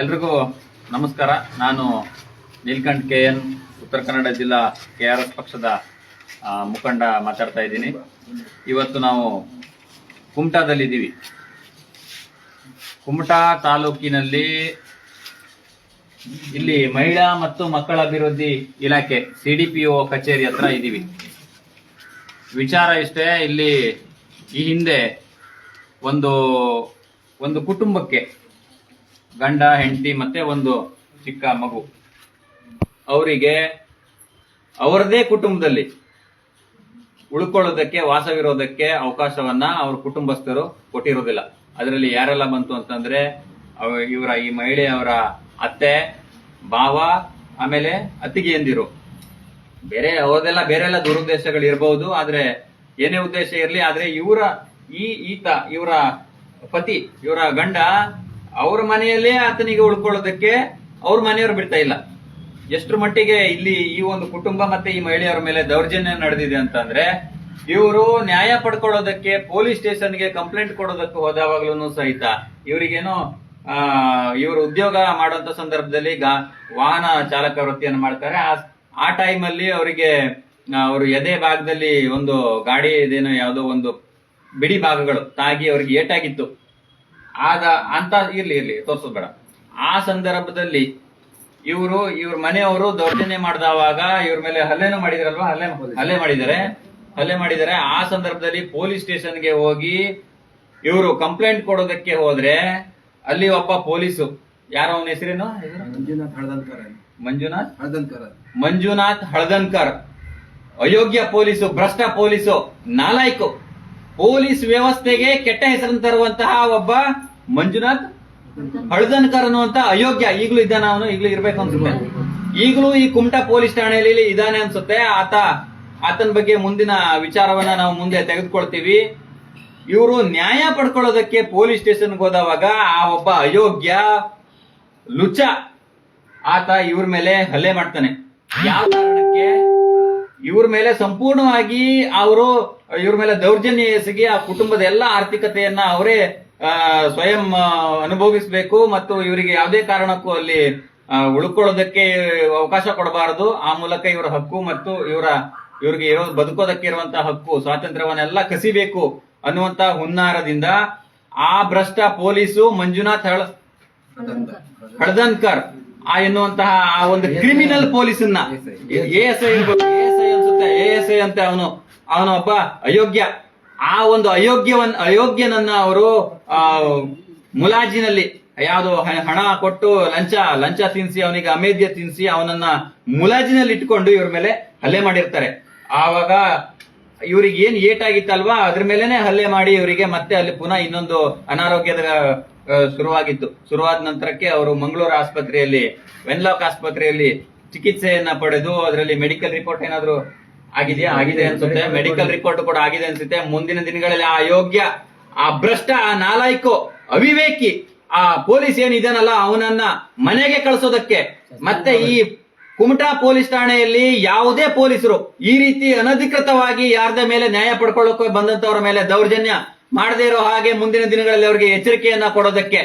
ಎಲ್ರಿಗೂ ನಮಸ್ಕಾರ. ನಾನು ನೀಲ್ಕಂಠ್ ಕೆ ಎನ್, ಉತ್ತರ ಕನ್ನಡ ಜಿಲ್ಲಾ ಕೆ ಆರ್ ಎಸ್ ಪಕ್ಷದ ಮುಖಂಡ ಮಾತಾಡ್ತಾ ಇದ್ದೀನಿ. ಇವತ್ತು ನಾವು ಕುಮಟಾದಲ್ಲಿದ್ದೀವಿ. ಕುಮಟಾ ತಾಲೂಕಿನಲ್ಲಿ ಇಲ್ಲಿ ಮಹಿಳಾ ಮತ್ತು ಮಕ್ಕಳ ಅಭಿವೃದ್ಧಿ ಇಲಾಖೆ, ಸಿ ಡಿ ಪಿ ಒ ಕಚೇರಿ ಹತ್ರ ಇದ್ದೀವಿ. ವಿಚಾರ ಇಷ್ಟೇ, ಇಲ್ಲಿ ಈ ಹಿಂದೆ ಒಂದು ಒಂದು ಕುಟುಂಬಕ್ಕೆ ಗಂಡ, ಹೆಂಡತಿ, ಮತ್ತೆ ಒಂದು ಚಿಕ್ಕ ಮಗು. ಅವರಿಗೆ ಅವರದೇ ಕುಟುಂಬದಲ್ಲಿ ಉಳ್ಕೊಳ್ಳೋದಕ್ಕೆ, ವಾಸವಿರೋದಕ್ಕೆ ಅವಕಾಶವನ್ನ ಅವ್ರ ಕುಟುಂಬಸ್ಥರು ಕೊಟ್ಟಿರೋದಿಲ್ಲ. ಅದರಲ್ಲಿ ಯಾರೆಲ್ಲ ಬಂತು ಅಂತಂದ್ರೆ ಇವರ ಈ ಮಹಿಳೆಯವರ ಅತ್ತೆ, ಭಾವ, ಆಮೇಲೆ ಅತ್ತಿಗೆಯಂದಿರು ಬೇರೆ ಅವ್ರದೆಲ್ಲ ಬೇರೆ ಎಲ್ಲ ದುರುದ್ದೇಶಗಳು ಇರಬಹುದು ಆದ್ರೆ ಏನೇ ಉದ್ದೇಶ ಇರಲಿ, ಆದ್ರೆ ಇವರ ಈ ಈತ, ಇವರ ಪತಿ, ಇವರ ಗಂಡ ಅವ್ರ ಮನೆಯಲ್ಲೇ ಆತನಿಗೆ ಉಳ್ಕೊಳ್ಳೋದಕ್ಕೆ ಅವ್ರ ಮನೆಯವರು ಬಿಡ್ತಾ ಇಲ್ಲ. ಎಷ್ಟು ಮಟ್ಟಿಗೆ ಇಲ್ಲಿ ಈ ಒಂದು ಕುಟುಂಬ ಮತ್ತೆ ಈ ಮಹಿಳೆಯರ ಮೇಲೆ ದೌರ್ಜನ್ಯ ನಡೆದಿದೆ ಅಂತಂದ್ರೆ ಇವರು ನ್ಯಾಯ ಪಡ್ಕೊಳ್ಳೋದಕ್ಕೆ ಪೊಲೀಸ್ ಸ್ಟೇಷನ್ಗೆ ಕಂಪ್ಲೇಂಟ್ ಕೊಡೋದಕ್ಕೆ ಹೋದಾವಾಗ್ಲೂ ಸಹಿತ ಇವರಿಗೇನೋ, ಆ, ಇವರು ಉದ್ಯೋಗ ಮಾಡುವಂತ ಸಂದರ್ಭದಲ್ಲಿ ವಾಹನ ಚಾಲಕ ವೃತ್ತಿಯನ್ನು ಮಾಡ್ತಾರೆ. ಆ ಆ ಟೈಮಲ್ಲಿ ಅವರಿಗೆ ಅವರು ಎದೆ ಭಾಗದಲ್ಲಿ ಒಂದು ಗಾಡಿ ಇದೇನೋ ಯಾವುದೋ ಒಂದು ಬಿಡಿ ಭಾಗಗಳು ತಾಗಿ ಅವರಿಗೆ ಏಟಾಗಿತ್ತು. ಆದ ಅಂತ ಇರ್ಲಿ ಇರ್ಲಿ ತೋರ್ಸೋದ್ ಬೇಡ ಆ ಸಂದರ್ಭದಲ್ಲಿ ಇವರು ಇವ್ರ ಮನೆಯವರು ದೌರ್ಜನ್ಯ ಮಾಡಿದವಾಗ ಇವ್ರ ಮೇಲೆ ಹಲ್ಲೆನೂ ಮಾಡಿದ್ರಲ್ವಾ? ಹಲ್ಲೆ ಹಲ್ಲೆ ಮಾಡಿದ್ದಾರೆ. ಹಲ್ಲೆ ಮಾಡಿದ್ದಾರೆ. ಆ ಸಂದರ್ಭದಲ್ಲಿ ಪೊಲೀಸ್ ಸ್ಟೇಷನ್ಗೆ ಹೋಗಿ ಇವರು ಕಂಪ್ಲೇಂಟ್ ಕೊಡೋದಕ್ಕೆ ಹೋದ್ರೆ ಅಲ್ಲಿ ಒಬ್ಬ ಪೊಲೀಸು. ಯಾರ ಅವನ ಹೆಸರೇನು? ಮಂಜುನಾಥ್ ಹಳದನ್ಕರ್ ಮಂಜುನಾಥ್? ಹಳದನ್ಕರ್ ಮಂಜುನಾಥ್ ಹಳದನ್ಕರ್ ಅಯೋಗ್ಯ ಪೊಲೀಸು ಭ್ರಷ್ಟ ಪೊಲೀಸು ನಾಲಾಯ್ಕು. ಪೊಲೀಸ್ ವ್ಯವಸ್ಥೆಗೆ ಕೆಟ್ಟ ಹೆಸರನ್ನು ತರುವಂತಹ ಒಬ್ಬ ಮಂಜುನಾಥ್ ಹಳದನ್ಕರ್ ಅನ್ನುವಂತ ಅಯೋಗ್ಯ. ಈಗಲೂ ಇದ್ದಾನ ಅವನು ಈಗಲೂ ಇರ್ಬೇಕು ಅನ್ಸುತ್ತೆ. ಈಗಲೂ ಈ ಕುಮಟಾ ಪೊಲೀಸ್ ಠಾಣೆಯಲ್ಲಿ ಇದಾನೆ ಅನ್ಸುತ್ತೆ. ಆತ, ಆತನ ಬಗ್ಗೆ ಮುಂದಿನ ವಿಚಾರವನ್ನ ನಾವು ಮುಂದೆ ತೆಗೆದುಕೊಳ್ತೀವಿ. ಇವರು ನ್ಯಾಯ ಪಡ್ಕೊಳ್ಳೋದಕ್ಕೆ ಪೊಲೀಸ್ ಸ್ಟೇಷನ್ಗೆ ಹೋದವಾಗ ಆ ಒಬ್ಬ ಅಯೋಗ್ಯ ಲುಚ ಆತ ಇವ್ರ ಮೇಲೆ ಹಲ್ಲೆ ಮಾಡ್ತಾನೆ. ಯಾವ ಕಾರಣಕ್ಕೆ? ಇವ್ರ ಮೇಲೆ ಸಂಪೂರ್ಣವಾಗಿ ಅವರು ಇವ್ರ ಮೇಲೆ ದೌರ್ಜನ್ಯ ಎಸಗಿ ಆ ಕುಟುಂಬದ ಎಲ್ಲ ಆರ್ಥಿಕತೆಯನ್ನ ಅವರೇ ಸ್ವಯಂ ಅನುಭವಿಸಬೇಕು ಮತ್ತು ಇವರಿಗೆ ಯಾವುದೇ ಕಾರಣಕ್ಕೂ ಅಲ್ಲಿ ಉಳ್ಕೊಳ್ಳೋದಕ್ಕೆ ಅವಕಾಶ ಕೊಡಬಾರದು. ಆ ಮೂಲಕ ಇವರ ಹಕ್ಕು ಮತ್ತು ಇವರ ಇವ್ರಿಗೆ ಇರೋ ಬದುಕೋದಕ್ಕೆ ಇರುವಂತಹ ಹಕ್ಕು ಸ್ವಾತಂತ್ರ್ಯವನ್ನೆಲ್ಲ ಕಸಿಬೇಕು ಅನ್ನುವಂತ ಹುನ್ನಾರದಿಂದ ಆ ಭ್ರಷ್ಟ ಪೊಲೀಸು ಮಂಜುನಾಥ್ ಹಳ ಹಳದನ್ಕರ್ ಆ ಎನ್ನುವಂತಹ ಆ ಒಂದು ಕ್ರಿಮಿನಲ್ ಪೊಲೀಸನ್ನ ಎಸ್ ಐ ಎ ಎಸ್ ಅವನು. ಅವನು ಅಯೋಗ್ಯ. ಆ ಒಂದು ಅಯೋಗ್ಯವನ್, ಅಯೋಗ್ಯನನ್ನ ಅವರು, ಆ, ಮುಲಾಜಿನಲ್ಲಿ ಯಾವುದು ಹಣ ಕೊಟ್ಟು ಲಂಚ ಲಂಚ ತಿನ್ಸಿ, ಅವನಿಗೆ ಅಮೇಧ್ಯ ತಿನ್ಸಿ ಅವನನ್ನ ಮುಲಾಜಿನಲ್ಲಿ ಇಟ್ಕೊಂಡು ಇವ್ರ ಮೇಲೆ ಹಲ್ಲೆ ಮಾಡಿರ್ತಾರೆ. ಆವಾಗ ಇವ್ರಿಗೆ ಏನ್ ಏಟಾಗಿತ್ತಲ್ವಾ? ಅದ್ರ ಮೇಲೆನೆ ಹಲ್ಲೆ ಮಾಡಿ ಇವರಿಗೆ ಮತ್ತೆ ಅಲ್ಲಿ ಪುನಃ ಇನ್ನೊಂದು ಅನಾರೋಗ್ಯದ ಶುರುವಾಗಿತ್ತು. ಶುರುವಾದ ನಂತರಕ್ಕೆ ಅವರು ಮಂಗಳೂರು ಆಸ್ಪತ್ರೆಯಲ್ಲಿ, ವೆನ್ಲಾಕ್ ಆಸ್ಪತ್ರೆಯಲ್ಲಿ ಚಿಕಿತ್ಸೆಯನ್ನ ಪಡೆದು, ಅದರಲ್ಲಿ ಮೆಡಿಕಲ್ ರಿಪೋರ್ಟ್ ಏನಾದ್ರು ಆಗಿದೆಯಾ? ಆಗಿದೆ ಅನ್ಸುತ್ತೆ. ಮೆಡಿಕಲ್ ರಿಪೋರ್ಟ್ ಕೂಡ ಆಗಿದೆ ಅನ್ಸುತ್ತೆ. ಮುಂದಿನ ದಿನಗಳಲ್ಲಿ ಆ ಯೋಗ್ಯ ಆ ಭ್ರಷ್ಟ ಆ ನಾಲಾಯ್ಕು ಅವಿವೇಕಿ ಆ ಪೊಲೀಸ್ ಏನಿದಾನಲ್ಲ ಅವನನ್ನ ಮನೆಗೆ ಕಳಿಸೋದಕ್ಕೆ. ಮತ್ತೆ ಈ ಕುಮಟಾ ಪೊಲೀಸ್ ಠಾಣೆಯಲ್ಲಿ ಯಾವುದೇ ಪೊಲೀಸರು ಈ ರೀತಿ ಅನಧಿಕೃತವಾಗಿ ಯಾರ್ದ ಮೇಲೆ ನ್ಯಾಯ ಪಡ್ಕೊಳ್ಳೋಕೆ ಬಂದಂತವರ ಮೇಲೆ ದೌರ್ಜನ್ಯ ಮಾಡದೇ ಇರೋ ಹಾಗೆ ಮುಂದಿನ ದಿನಗಳಲ್ಲಿ ಅವರಿಗೆ ಎಚ್ಚರಿಕೆಯನ್ನ ಕೊಡೋದಕ್ಕೆ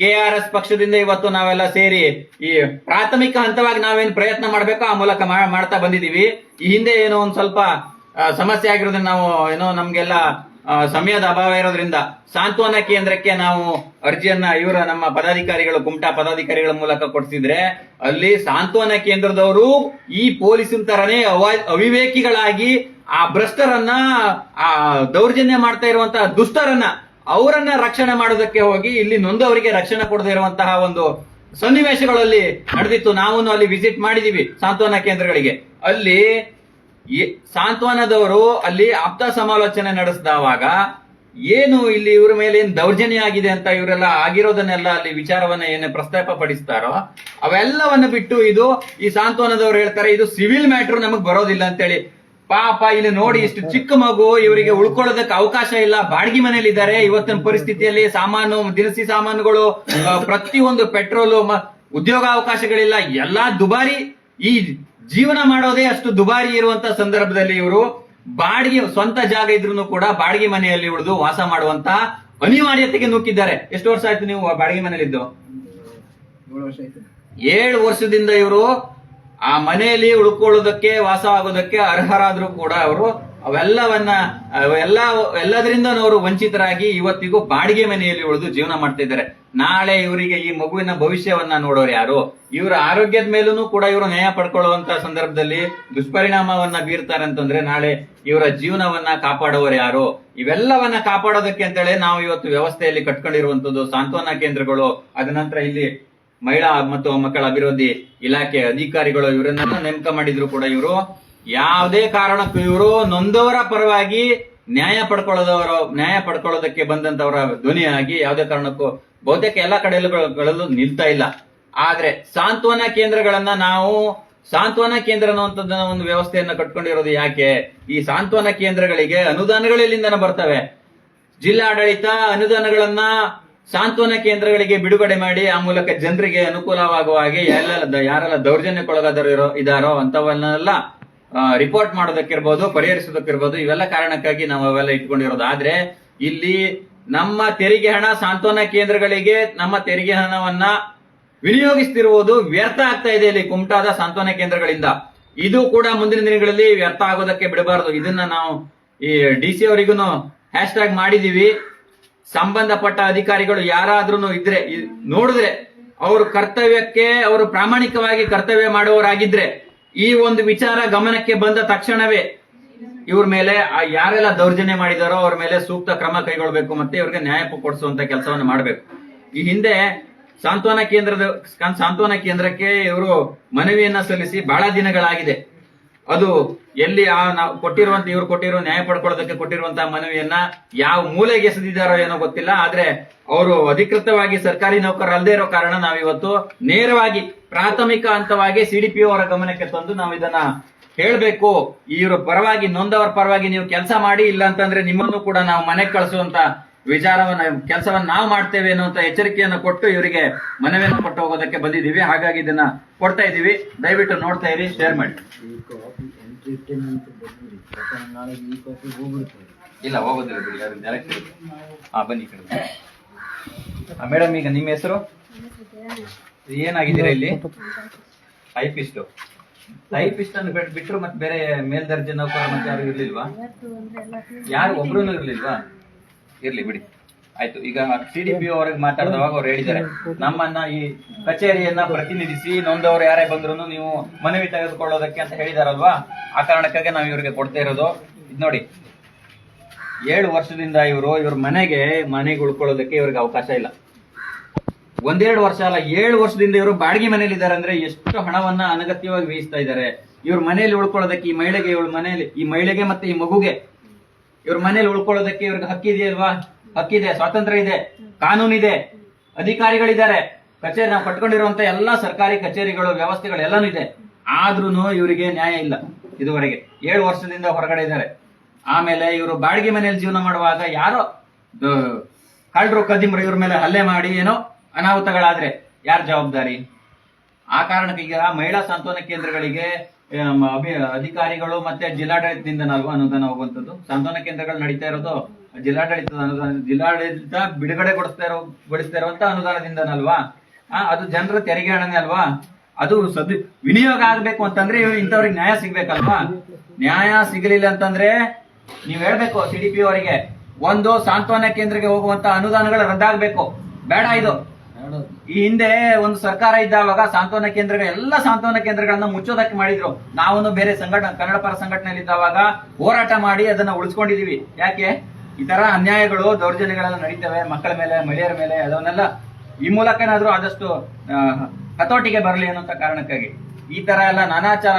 ಕೆ ಆರ್ ಎಸ್ ಪಕ್ಷದಿಂದ ಇವತ್ತು ನಾವೆಲ್ಲ ಸೇರಿ ಈ ಪ್ರಾಥಮಿಕ ಹಂತವಾಗಿ ನಾವೇನು ಪ್ರಯತ್ನ ಮಾಡಬೇಕು ಆ ಮೂಲಕ ಮಾಡ್ತಾ ಬಂದಿದೀವಿ ಈ ಹಿಂದೆ ಏನೋ ಒಂದ್ ಸ್ವಲ್ಪ ಸಮಸ್ಯೆ ಆಗಿರೋದ್ರಿಂದ ನಾವು ಏನೋ ನಮ್ಗೆಲ್ಲ ಸಮಯದ ಅಭಾವ ಇರೋದ್ರಿಂದ ಸಾಂತ್ವನ ಕೇಂದ್ರಕ್ಕೆ ನಾವು ಅರ್ಜಿಯನ್ನ ಇವರ ನಮ್ಮ ಪದಾಧಿಕಾರಿಗಳು, ಕುಮಟಾ ಪದಾಧಿಕಾರಿಗಳ ಮೂಲಕ ಕೊಡ್ತಿದ್ರೆ ಅಲ್ಲಿ ಸಾಂತ್ವನ ಕೇಂದ್ರದವರು ಈ ಪೊಲೀಸಿನ ತರನೇ ಅವ- ಅವಿವೇಕಿಗಳಾಗಿ ಆ ಭ್ರಷ್ಟರನ್ನ, ಆ ದೌರ್ಜನ್ಯ ಮಾಡ್ತಾ ಇರುವಂತಹ ದುಷ್ಟರನ್ನ ಅವರನ್ನ ರಕ್ಷಣೆ ಮಾಡೋದಕ್ಕೆ ಹೋಗಿ ಇಲ್ಲಿ ನೊಂದವರಿಗೆ ರಕ್ಷಣೆ ಕೊಡದೇ ಇರುವಂತಹ ಒಂದು ಸನ್ನಿವೇಶಗಳಲ್ಲಿ ನಡೆದಿತ್ತು. ನಾವು ಅಲ್ಲಿ ವಿಸಿಟ್ ಮಾಡಿದೀವಿ ಸಾಂತ್ವನ ಕೇಂದ್ರಗಳಿಗೆ. ಅಲ್ಲಿ ಸಾಂತ್ವನದವರು ಅಲ್ಲಿ ಆಪ್ತ ಸಮಾಲೋಚನೆ ನಡೆಸಿದವಾಗ ಏನು ಇಲ್ಲಿ ಇವ್ರ ಮೇಲೆ ಏನ್ ದೌರ್ಜನ್ಯ ಆಗಿದೆ ಅಂತ ಇವರೆಲ್ಲ ಆಗಿರೋದನ್ನೆಲ್ಲ ಅಲ್ಲಿ ವಿಚಾರವನ್ನ ಏನು ಪ್ರಸ್ತಾಪ ಪಡಿಸ್ತಾರೋ ಅವೆಲ್ಲವನ್ನ ಬಿಟ್ಟು ಇದು ಈ ಸಾಂತ್ವನದವ್ರು ಹೇಳ್ತಾರೆ, ಇದು ಸಿವಿಲ್ ಮ್ಯಾಟ್ರ್ ನಮಗ್ ಬರೋದಿಲ್ಲ ಅಂತೇಳಿ ಪಾಪ ಇಲ್ಲಿ ನೋಡಿ ಇಷ್ಟು ಚಿಕ್ಕ ಮಗು ಇವರಿಗೆ ಉಳ್ಕೊಳ್ಳೋದಕ್ಕೆ ಅವಕಾಶ ಇಲ್ಲ. ಬಾಡಿಗೆ ಮನೇಲಿ ಇದ್ದಾರೆ ಇವತ್ತಿನ ಪರಿಸ್ಥಿತಿಯಲ್ಲಿ ಸಾಮಾನು ದಿನಸಿ ಸಾಮಾನುಗಳು ಪ್ರತಿಯೊಂದು ಪೆಟ್ರೋಲು ಉದ್ಯೋಗ ಅವಕಾಶಗಳಿಲ್ಲ. ಎಲ್ಲಾ ದುಬಾರಿ. ಈ ಜೀವನ ಮಾಡೋದೇ ಅಷ್ಟು ದುಬಾರಿ ಇರುವಂತ ಸಂದರ್ಭದಲ್ಲಿ ಇವರು ಬಾಡಿಗೆ ಸ್ವಂತ ಜಾಗ ಇದ್ರು ಕೂಡ ಬಾಡಿಗೆ ಮನೆಯಲ್ಲಿ ಉಳಿದು ವಾಸ ಮಾಡುವಂತ ಅನಿವಾರ್ಯತೆಗೆ ನೂಕಿದ್ದಾರೆ ಎಷ್ಟು ವರ್ಷ ಆಯ್ತು ನೀವು ಬಾಡಿಗೆ ಆಯ್ತು. ಏಳು ವರ್ಷದಿಂದ ಇವರು ಆ ಮನೆಯಲ್ಲಿ ಉಳ್ಕೊಳ್ಳೋದಕ್ಕೆ ವಾಸ ಆಗೋದಕ್ಕೆ ಅರ್ಹರಾದ್ರೂ ಕೂಡ ಅವರು ಅವೆಲ್ಲವನ್ನ ಎಲ್ಲ ಎಲ್ಲದರಿಂದ ಅವರು ವಂಚಿತರಾಗಿ ಇವತ್ತಿಗೂ ಬಾಡಿಗೆ ಮನೆಯಲ್ಲಿ ಉಳಿದು ಜೀವನ ಮಾಡ್ತಾ ನಾಳೆ ಇವರಿಗೆ ಈ ಮಗುವಿನ ಭವಿಷ್ಯವನ್ನ ನೋಡೋರು ಯಾರು? ಇವರ ಆರೋಗ್ಯದ ಮೇಲೂ ಕೂಡ ಇವರು ನ್ಯಾಯ ಪಡ್ಕೊಳ್ಳುವಂತ ಸಂದರ್ಭದಲ್ಲಿ ದುಷ್ಪರಿಣಾಮವನ್ನ ಬೀರ್ತಾರೆ ಅಂತಂದ್ರೆ ನಾಳೆ ಇವರ ಜೀವನವನ್ನ ಕಾಪಾಡುವವರು ಯಾರು? ಇವೆಲ್ಲವನ್ನ ಕಾಪಾಡೋದಕ್ಕೆ ಅಂತೇಳಿ ನಾವು ಇವತ್ತು ವ್ಯವಸ್ಥೆಯಲ್ಲಿ ಕಟ್ಕೊಂಡಿರುವಂತದ್ದು ಸಾಂತ್ವನ ಕೇಂದ್ರಗಳು. ಅದ ನಂತರ ಇಲ್ಲಿ ಮಹಿಳಾ ಮತ್ತು ಮಕ್ಕಳ ಅಭಿವೃದ್ಧಿ ಇಲಾಖೆ ಅಧಿಕಾರಿಗಳು ಇವರನ್ನ ನೇಮಕ ಮಾಡಿದ್ರು ಕೂಡ ಇವರು. ಯಾವುದೇ ಕಾರಣಕ್ಕೂ ಇವರು ನೊಂದವರ ಪರವಾಗಿ ನ್ಯಾಯ ಪಡ್ಕೊಳ್ಳೋದವರು, ನ್ಯಾಯ ಪಡ್ಕೊಳ್ಳೋದಕ್ಕೆ ಬಂದಂತವರ ಧ್ವನಿಯಾಗಿ ಯಾವುದೇ ಕಾರಣಕ್ಕೂ ಬಹುತೇಕ ಎಲ್ಲ ಕಡೆಗಳಲ್ಲೂ ನಿಲ್ತಾ ಇಲ್ಲ. ಆದ್ರೆ ಸಾಂತ್ವನ ಕೇಂದ್ರಗಳನ್ನ ನಾವು, ಸಾಂತ್ವನ ಕೇಂದ್ರ ಅನ್ನುವಂಥದ್ದನ್ನ ಒಂದು ವ್ಯವಸ್ಥೆಯನ್ನು ಕಟ್ಕೊಂಡಿರೋದು ಯಾಕೆ? ಈ ಸಾಂತ್ವನ ಕೇಂದ್ರಗಳಿಗೆ ಅನುದಾನಗಳು ಎಲ್ಲಿಂದನ ಬರ್ತವೆ? ಜಿಲ್ಲಾಡಳಿತ ಅನುದಾನಗಳನ್ನ ಸಾಂತ್ವನ ಕೇಂದ್ರಗಳಿಗೆ ಬಿಡುಗಡೆ ಮಾಡಿ ಆ ಮೂಲಕ ಜನರಿಗೆ ಅನುಕೂಲವಾಗುವ ಹಾಗೆ ಎಲ್ಲ ಯಾರೆಲ್ಲ ದೌರ್ಜನ್ಯಕ್ಕೊಳಗಾದರು ಇರೋ ಇದಾರೋ ಅಂತವನ್ನೆಲ್ಲ ರಿಪೋರ್ಟ್ ಮಾಡೋದಕ್ಕಿರ್ಬೋದು, ಪರಿಹರಿಸೋದಕ್ಕಿರ್ಬೋದು, ಇವೆಲ್ಲ ಕಾರಣಕ್ಕಾಗಿ ನಾವು ಅವೆಲ್ಲ ಇಟ್ಕೊಂಡಿರೋದು. ಆದ್ರೆ ಇಲ್ಲಿ ನಮ್ಮ ತೆರಿಗೆ ಹಣ ಸಾಂತ್ವನ ಕೇಂದ್ರಗಳಿಗೆ ನಮ್ಮ ತೆರಿಗೆ ಹಣವನ್ನ ವಿನಿಯೋಗಿಸ್ತಿರುವುದು ವ್ಯರ್ಥ ಆಗ್ತಾ ಇದೆ ಇಲ್ಲಿ ಕುಮಟಾದ ಸಾಂತ್ವನ ಕೇಂದ್ರಗಳಿಂದ. ಇದು ಕೂಡ ಮುಂದಿನ ದಿನಗಳಲ್ಲಿ ವ್ಯರ್ಥ ಆಗೋದಕ್ಕೆ ಬಿಡಬಾರದು. ಇದನ್ನ ನಾವು ಈ ಡಿ ಸಿ ಅವರಿಗೂ ಹ್ಯಾಶ್ ಟ್ಯಾಗ್ ಮಾಡಿದೀವಿ. ಸಂಬಂಧಪಟ್ಟ ಅಧಿಕಾರಿಗಳು ಯಾರಾದ್ರೂ ಇದ್ರೆ ನೋಡಿದ್ರೆ ಅವರು ಕರ್ತವ್ಯಕ್ಕೆ, ಅವರು ಪ್ರಾಮಾಣಿಕವಾಗಿ ಕರ್ತವ್ಯ ಮಾಡುವವರಾಗಿದ್ರೆ ಈ ಒಂದು ವಿಚಾರ ಗಮನಕ್ಕೆ ಬಂದ ತಕ್ಷಣವೇ ಇವ್ರ ಮೇಲೆ ಯಾರೆಲ್ಲ ದೌರ್ಜನ್ಯ ಮಾಡಿದಾರೋ ಅವ್ರ ಮೇಲೆ ಸೂಕ್ತ ಕ್ರಮ ಕೈಗೊಳ್ಬೇಕು ಮತ್ತೆ ಇವ್ರಿಗೆ ನ್ಯಾಯ ಕೊಡಿಸುವಂತ ಕೆಲಸವನ್ನು ಮಾಡಬೇಕು. ಈ ಹಿಂದೆ ಸಾಂತ್ವನ ಕೇಂದ್ರದ, ಸಾಂತ್ವನ ಕೇಂದ್ರಕ್ಕೆ ಇವರು ಮನವಿಯನ್ನ ಸಲ್ಲಿಸಿ ಬಹಳ ದಿನಗಳಾಗಿದೆ. ಅದು ಎಲ್ಲಿ ಆ ಕೊಟ್ಟಿರುವಂತ, ಇವ್ರು ಕೊಟ್ಟಿರೋ ನ್ಯಾಯ ಪಡ್ಕೊಳ್ಳೋದಕ್ಕೆ ಕೊಟ್ಟಿರುವಂತಹ ಮನವಿಯನ್ನ ಯಾವ ಮೂಲೆಗೆ ಎಸೆದಿದ್ದಾರೋ ಏನೋ ಗೊತ್ತಿಲ್ಲ. ಆದ್ರೆ ಅವರು ಅಧಿಕೃತವಾಗಿ ಸರ್ಕಾರಿ ನೌಕರ ಅಲ್ಲದೆ ಇರೋ ಕಾರಣ ನಾವಿವತ್ತು ನೇರವಾಗಿ ಪ್ರಾಥಮಿಕ ಹಂತವಾಗಿ ಸಿಡಿಪಿ ಅವರ ಗಮನಕ್ಕೆ ತಂದು ನಾವು ಇದನ್ನ ಹೇಳ್ಬೇಕು. ಇವ್ರ ಪರವಾಗಿ, ನೊಂದವರ ಪರವಾಗಿ ನೀವು ಕೆಲಸ ಮಾಡಿ, ಇಲ್ಲ ಅಂತಂದ್ರೆ ನಿಮ್ಮನ್ನು ಕೂಡ ನಾವು ಮನೆಗೆ ಕಳಿಸುವಂತ ವಿಚಾರವನ್ನ ಕೆಲಸವನ್ನ ನಾವು ಮಾಡ್ತೇವೆ ಅನ್ನುವಂತ ಎಚ್ಚರಿಕೆಯನ್ನು ಕೊಟ್ಟು ಇವರಿಗೆ ಮನವಿಯನ್ನು ಕೊಟ್ಟು ಹೋಗೋದಕ್ಕೆ ಬಂದಿದ್ದೀವಿ. ಹಾಗಾಗಿ ಇದನ್ನ ಕೊಡ್ತಾ ಇದೀವಿ ದಯವಿಟ್ಟು ನೋಡ್ತಾ ಇರಿ ಶೇರ್ ಮಾಡಿ. ಇಲ್ಲ ಹೋಗೋದಿಲ್ಲ ಬಿಡಿ ಯಾರು ಡೈರೆಕ್ಟ್ ಹಾ ಬನ್ನಿ ಕಡೆ. ಮೇಡಮ್ ಈಗ ನಿಮ್ಮ ಹೆಸರು? ಏನಾಗಿದ್ದೀರಾ ಇಲ್ಲಿ? ಟೈಪಿಸ್ಟ್ ಟೈಪಿಸ್ಟ್ ಅನ್ನು ಬಿಟ್ಟರು ಬಿಟ್ರು ಮತ್ತೆ ಬೇರೆ ಮೇಲ್ದರ್ಜೆ ನೌಕರ ಮತ್ತೆ ಯಾರು ಇರ್ಲಿಲ್ವಾ? ಯಾರು ಒಬ್ರು ಇರ್ಲಿಲ್ವಾ? ಇರ್ಲಿ, ಬಿಡಿ. ಆಯ್ತು, ಈಗ ಸಿ ಡಿ ಪಿ ಅವರಿಗೆ ಮಾತಾಡಿದವಾಗ ಅವ್ರು ಹೇಳಿದ್ದಾರೆ. ನಮ್ಮನ್ನ ಈ ಕಚೇರಿಯನ್ನ ಪ್ರತಿನಿಧಿಸಿ, ನೊಂದವರು ಯಾರೇ ಬಂದ್ರು ನೀವು ಮನವಿ ತೆಗೆದುಕೊಳ್ಳೋದಕ್ಕೆ ಅಂತ ಹೇಳಿದಾರಲ್ವಾ? ಆ ಕಾರಣಕ್ಕಾಗಿ ನಾವು ಇವರಿಗೆ ಕೊಡ್ತಾ ಇರೋದು. ಇದು ನೋಡಿ. ಏಳು ವರ್ಷದಿಂದ ಇವರು, ಇವ್ರ ಮನೆಗೆ ಮನೆಗೆ ಉಳ್ಕೊಳ್ಳೋದಕ್ಕೆ ಇವ್ರಿಗೆ ಅವಕಾಶ ಇಲ್ಲ. ಒಂದೆರಡು ವರ್ಷ ಅಲ್ಲ, ಏಳು ವರ್ಷದಿಂದ ಇವರು ಬಾಡಿಗೆ ಮನೇಲಿ ಇದ್ದಾರೆ ಅಂದ್ರೆ ಎಷ್ಟು ಹಣವನ್ನ ಅನಗತ್ಯವಾಗಿ ವ್ಯಯಿಸ್ತಾ ಇದ್ದಾರೆ. ಇವ್ರ ಮನೆಯಲ್ಲಿ ಉಳ್ಕೊಳ್ಳೋದಕ್ಕೆ ಈ ಮಹಿಳೆಗೆ, ಇವಳ ಮನೆಯಲ್ಲಿ ಈ ಮಹಿಳೆಗೆ ಮತ್ತೆ ಈ ಮಗುಗೆ ಇವ್ರ ಮನೇಲಿ ಉಳ್ಕೊಳ್ಳೋದಕ್ಕೆ ಇವ್ರಿಗೆ ಹಕ್ಕಿದೆಯಲ್ವಾ ಹಕ್ಕಿದೆ, ಸ್ವಾತಂತ್ರ್ಯ ಇದೆ ಕಾನೂನಿದೆ ಅಧಿಕಾರಿಗಳಿದ್ದಾರೆ. ಕಚೇರಿ ನಾವು ಕಟ್ಕೊಂಡಿರುವಂತ ಎಲ್ಲಾ ಸರ್ಕಾರಿ ಕಚೇರಿಗಳು, ವ್ಯವಸ್ಥೆಗಳು ಎಲ್ಲಾನು ಇದೆ. ಆದ್ರೂ ಇವರಿಗೆ ನ್ಯಾಯ ಇಲ್ಲ ಇದುವರೆಗೆ. ಏಳು ವರ್ಷದಿಂದ ಹೊರಗಡೆ ಇದ್ದಾರೆ. ಆಮೇಲೆ ಇವರು ಬಾಡಿಗೆ ಮನೆಯಲ್ಲಿ ಜೀವನ ಮಾಡುವಾಗ ಯಾರೋ ಕಳ್ಳರು ಕದಿಮ್ರು ಇವ್ರ ಮೇಲೆ ಹಲ್ಲೆ ಮಾಡಿ ಏನೋ ಅನಾಹುತಗಳಾದ್ರೆ ಯಾರ ಜವಾಬ್ದಾರಿ? ಆ ಕಾರಣಕ್ಕೆ ಮಹಿಳಾ ಸಾಂತ್ವನ ಕೇಂದ್ರಗಳಿಗೆ ಅಧಿಕಾರಿಗಳು ಮತ್ತೆ ಜಿಲ್ಲಾಡಳಿತದಿಂದ ನಾವು ಅನುದಾನ ಹೋಗುವಂಥದ್ದು. ಸಾಂತ್ವನ ಕೇಂದ್ರಗಳು ನಡೀತಾ ಇರೋದು ಜಿಲ್ಲಾಡಳಿತದ ಅನುದಾನ ಜಿಲ್ಲಾಡಳಿತ ಬಿಡುಗಡೆ ಕೊಡಿಸ್ತಾ ಇರೋ ಗೊಳಿಸ್ತಾ ಇರುವಂತ ಅನುದಾನದಿಂದನಲ್ವಾ ಅದು ಜನರ ತೆರಿಗೆ ಹಣನೆ ಅಲ್ವಾ? ಅದು ಸದ್ ವಿನಿಯೋಗ ಆಗ್ಬೇಕು ಅಂತಂದ್ರೆ ಇಂಥವ್ರಿಗೆ ನ್ಯಾಯ ಸಿಗ್ಬೇಕಲ್ವಾ? ನ್ಯಾಯ ಸಿಗಲಿಲ್ಲ ಅಂತಂದ್ರೆ ನೀವ್ ಹೇಳ್ಬೇಕು ಸಿಡಿಪಿ ಅವರಿಗೆ, ಒಂದು ಸಾಂತ್ವನ ಕೇಂದ್ರಕ್ಕೆ ಹೋಗುವಂತ ಅನುದಾನಗಳು ರದ್ದಾಗಬೇಕು. ಬೇಡ ಇದು. ಈ ಹಿಂದೆ ಒಂದು ಸರ್ಕಾರ ಇದ್ದಾವಾಗ ಸಾಂತ್ವನ ಕೇಂದ್ರಗಳ, ಎಲ್ಲ ಸಾಂತ್ವನ ಕೇಂದ್ರಗಳನ್ನ ಮುಚ್ಚೋದಕ್ಕೆ ಮಾಡಿದ್ರು. ನಾವೊಂದು ಬೇರೆ ಸಂಘಟನೆ ಕನ್ನಡ ಪರ ಸಂಘಟನೆಯಲ್ಲಿ ಇದ್ದಾವಾಗ ಹೋರಾಟ ಮಾಡಿ ಅದನ್ನ ಉಳಿಸ್ಕೊಂಡಿದೀವಿ. ಯಾಕೆ? ಈ ತರ ಅನ್ಯಾಯಗಳು, ದೌರ್ಜನ್ಯಗಳೆಲ್ಲ ನಡೀತವೆ. ಮಕ್ಕಳ ಮೇಲೆ, ಮಹಿಳೆಯರ ಮೇಲೆ, ಅದನ್ನೆಲ್ಲ ಈ ಮೂಲಕನಾದ್ರೂ ಆದಷ್ಟು ಹತೋಟಿಗೆ ಬರಲಿ ಅನ್ನೋಂತ ಕಾರಣಕ್ಕಾಗಿ. ಈ ತರ ಎಲ್ಲ ನಾನಾಚಾರ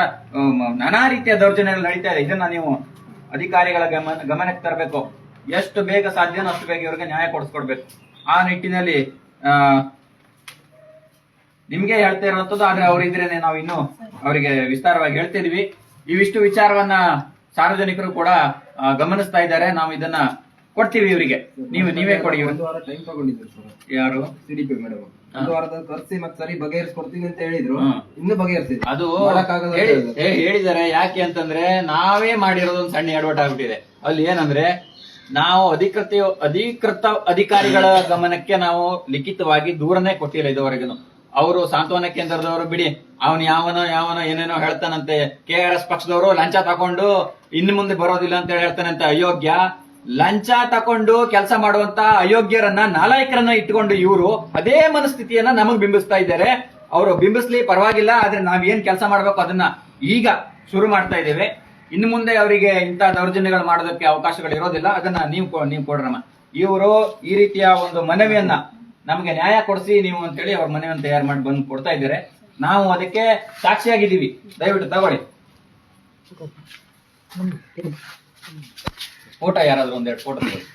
ನಾನಾ ರೀತಿಯ ದೌರ್ಜನ್ಯಗಳು ನಡೀತಾ ಇದೆ. ಇದನ್ನ ನೀವು ಅಧಿಕಾರಿಗಳ ಗಮನ, ಗಮನಕ್ಕೆ ತರಬೇಕು. ಎಷ್ಟು ಬೇಗ ಸಾಧ್ಯನೋ ಅಷ್ಟು ಬೇಗ ಇವ್ರಿಗೆ ನ್ಯಾಯ ಕೊಡಿಸ್ಕೊಡ್ಬೇಕು. ಆ ನಿಟ್ಟಿನಲ್ಲಿ ನಿಮ್ಗೆ ಹೇಳ್ತಾ ಇರುವಂತದ್ದು ಆದ್ರೆ ಅವ್ರಿದ್ರೇನೆ ನಾವು ಇನ್ನು ಅವರಿಗೆ ವಿಸ್ತಾರವಾಗಿ ಹೇಳ್ತಿದ್ವಿ ಇವಿಷ್ಟು ವಿಚಾರವನ್ನ ಸಾರ್ವಜನಿಕರು ಕೂಡ ಗಮನಿಸ್ತಾ ಇದ್ದಾರೆ. ನಾವು ಇದನ್ನ ಕೊಡ್ತೀವಿ ಇವರಿಗೆ. ನೀವು ನೀವೇ ಕೊಡಿ ಇವ್ರು. ಒಂದು ವಾರ ಟೈಮ್ ತಗೊಂಡಿದ್ರು ಸರ್. ಯಾರು? ಸಿಡಿಪಿ ಮೇಡಮ್ ಒಂದು ವಾರದ ಕರ್ಸಿ ಮತ್ತೆ ಸರಿ ಅಂತ ಹೇಳಿದ್ರು. ಇನ್ನು ಬಗೆಹರಿಸಿದ್ರು ಅದು ಹೇಳಿದ್ದಾರೆ. ಯಾಕೆ ಅಂತಂದ್ರೆ ನಾವೇ ಮಾಡಿರೋದು ಒಂದು ಸಣ್ಣ ಎಡವಟ್ ಆಗ್ಬಿಟ್ಟಿದೆ. ಅಲ್ಲಿ ಏನಂದ್ರೆ ನಾವು ಅಧಿಕೃತ ಅಧಿಕೃತ ಅಧಿಕಾರಿಗಳ ಗಮನಕ್ಕೆ ನಾವು ಲಿಖಿತವಾಗಿ ದೂರನೇ ಕೊಟ್ಟಿಲ್ಲ ಇದುವರೆಗೂ. ಅವರು ಸಾಂತ್ವನ ಕೇಂದ್ರದವರು ಬಿಡಿ. ಅವನು ಯಾವನೋ ಯಾವನೋ, ಏನೇನೋ ಹೇಳ್ತಾನಂತೆ. ಕೆ ಆರ್ ಎಸ್ ಪಕ್ಷದವರು ಲಂಚ ತಕೊಂಡು ಇನ್ನು ಮುಂದೆ ಬರೋದಿಲ್ಲ ಅಂತ ಹೇಳಿ ಹೇಳ್ತಾನಂತೆ ಅಯೋಗ್ಯ. ಲಂಚ ತಕೊಂಡು ಕೆಲಸ ಮಾಡುವಂತ ಅಯೋಗ್ಯರನ್ನ ನಾಲಾಯಕರನ್ನ ಇಟ್ಕೊಂಡು ಇವರು ಅದೇ ಮನಸ್ಥಿತಿಯನ್ನ ನಮಗ್ ಬಿಂಬಿಸ್ತಾ ಇದ್ದಾರೆ. ಅವರು ಬಿಂಬಿಸ್ಲಿ ಪರವಾಗಿಲ್ಲ, ಆದ್ರೆ ನಾವ್ ಏನ್ ಕೆಲಸ ಮಾಡ್ಬೇಕು ಅದನ್ನ ಈಗ ಶುರು ಮಾಡ್ತಾ ಇದ್ದೇವೆ. ಇನ್ನು ಮುಂದೆ ಅವರಿಗೆ ಇಂಥ ದೌರ್ಜನ್ಯಗಳು ಮಾಡೋದಕ್ಕೆ ಅವಕಾಶಗಳು ಇರೋದಿಲ್ಲ. ಅದನ್ನ ನೀವು ನೀವು ಕೊಡ್ರಮ್ಮ. ಇವರು ಈ ರೀತಿಯ ಒಂದು ಮನವಿಯನ್ನ ನಮಗೆ ನ್ಯಾಯ ಕೊಡಿಸಿ ನೀವು ಅಂತೇಳಿ ಅವ್ರ ಮನೆಯನ್ನು ತಯಾರು ಮಾಡಿ ಬಂದು ಕೊಡ್ತಾ ಇದ್ದಾರೆ. ನಾವು ಅದಕ್ಕೆ ಸಾಕ್ಷಿಯಾಗಿದ್ದೀವಿ. ದಯವಿಟ್ಟು ತಗೊಳ್ಳಿ. ಫೋಟೋ ಯಾರಾದ್ರೂ ಒಂದೆರಡು ಫೋಟೋ ತಗೊಳ್ಳಿ.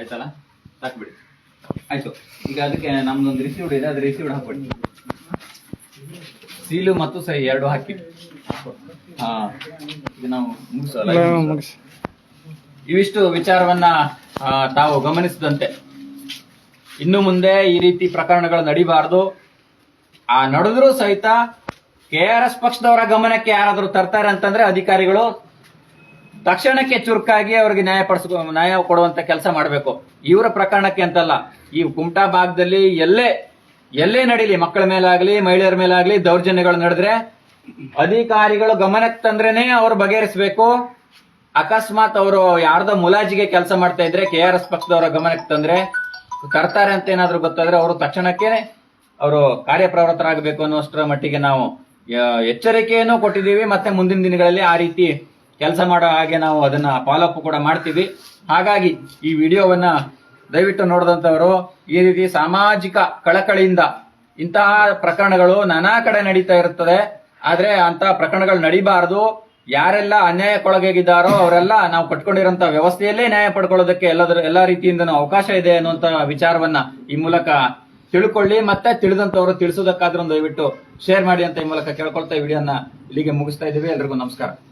ಆಯ್ತಲ್ಲ? ಸಾಕು ಬಿಡಿ ಆಯ್ತು. ಈಗ ಅದಕ್ಕೆ ನಮ್ದೊಂದು ರಿಸೀವ್ಡ್ ಇದೆ ಅದು ರಿಸೀವ್ಡ್ ಹಾಕ್ಬಿಡಿ. ಸೀಲು ಮತ್ತು ಸಹಿ ಎರಡು ಹಾಕಿ. ನಾವು ಇವಿಷ್ಟು ವಿಚಾರವನ್ನ ತಾವು ಗಮನಿಸಿದಂತೆ. ಇನ್ನು ಮುಂದೆ ಈ ರೀತಿ ಪ್ರಕರಣಗಳು ನಡಿಬಾರದು. ಆ ನಡೆದ್ರು ಸಹಿತ ಕೆ ಆರ್ ಎಸ್ ಪಕ್ಷದವರ ಗಮನಕ್ಕೆ ಯಾರಾದರೂ ತರ್ತಾರೆ ಅಂತಂದ್ರೆ ಅಧಿಕಾರಿಗಳು ತಕ್ಷಣಕ್ಕೆ ಚುರುಕಾಗಿ ಅವರಿಗೆ ನ್ಯಾಯ ಪಡಿಸ್ಕೊ ನ್ಯಾಯ ಕೊಡುವಂತ ಕೆಲಸ ಮಾಡಬೇಕು. ಇವರ ಪ್ರಕರಣಕ್ಕೆ ಅಂತಲ್ಲ. ಈ ಕುಮಟಾ ಭಾಗದಲ್ಲಿ ಎಲ್ಲೇ ಎಲ್ಲೇ ನಡೀಲಿ ಮಕ್ಕಳ ಮೇಲಾಗ್ಲಿ ಮಹಿಳೆಯರ ಮೇಲಾಗ್ಲಿ ದೌರ್ಜನ್ಯಗಳು ನಡೆದ್ರೆ ಅಧಿಕಾರಿಗಳು ಗಮನಕ್ಕೆ ತಂದ್ರೇನೆ ಅವ್ರು ಬಗೆಹರಿಸಬೇಕು. ಅಕಸ್ಮಾತ್ ಅವರು ಯಾರ್ದೋ ಮುಲಾಜಿಗೆ ಕೆಲಸ ಮಾಡ್ತಾ ಇದ್ರೆ, ಕೆ ಆರ್ ಎಸ್ ಪಕ್ಷದವರ ಗಮನಕ್ಕೆ ತಂದ್ರೆ, ತರ್ತಾರೆ ಅಂತ ಏನಾದ್ರು ಗೊತ್ತಾದ್ರೆ ಅವರು ತಕ್ಷಣಕ್ಕೆ ಅವರು ಕಾರ್ಯಪ್ರವೃತ್ತರಾಗಬೇಕು ಅನ್ನುವಷ್ಟರ ಮಟ್ಟಿಗೆ ನಾವು ಎಚ್ಚರಿಕೆಯನ್ನು ಕೊಟ್ಟಿದ್ದೀವಿ. ಮತ್ತೆ ಮುಂದಿನ ದಿನಗಳಲ್ಲಿ ಆ ರೀತಿ ಕೆಲಸ ಮಾಡೋ ಹಾಗೆ ನಾವು ಅದನ್ನ ಫಾಲೋಅಪ್ ಕೂಡ ಮಾಡ್ತೀವಿ. ಹಾಗಾಗಿ ಈ ವಿಡಿಯೋವನ್ನ ದಯವಿಟ್ಟು ನೋಡಿದಂಥವರು ಈ ರೀತಿ ಸಾಮಾಜಿಕ ಕಳಕಳಿಯಿಂದ ಇಂತಹ ಪ್ರಕರಣಗಳು ನಾನಾ ಕಡೆ ನಡೀತಾ ಇರುತ್ತದೆ. ಆದ್ರೆ ಅಂತ ಪ್ರಕರಣಗಳು ನಡಿಬಾರದು. ಯಾರೆಲ್ಲ ಅನ್ಯಾಯಕ್ಕೊಳಗಾಗಿದ್ದಾರೋ ಅವರೆಲ್ಲ ನಾವು ಕಟ್ಕೊಂಡಿರೋಂತ ವ್ಯವಸ್ಥೆಯಲ್ಲೇ ನ್ಯಾಯ ಪಡ್ಕೊಳ್ಳೋದಕ್ಕೆ ಎಲ್ಲದರ, ಎಲ್ಲಾ ರೀತಿಯಿಂದ ಅವಕಾಶ ಇದೆ ಅನ್ನುವಂತ ವಿಚಾರವನ್ನ ಈ ಮೂಲಕ ತಿಳ್ಕೊಳ್ಳಿ. ಮತ್ತೆ ತಿಳಿದಂತವರು ತಿಳಿಸೋದಕ್ಕಾದ್ರೂ ದಯವಿಟ್ಟು ಶೇರ್ ಮಾಡಿ ಅಂತ ಈ ಮೂಲಕ ಕೇಳ್ಕೊಳ್ತಾ ವಿಡಿಯೋನ ಇಲ್ಲಿಗೆ ಮುಗಿಸ್ತಾ ಇದ್ದೀವಿ. ಎಲ್ರಿಗೂ ನಮಸ್ಕಾರ.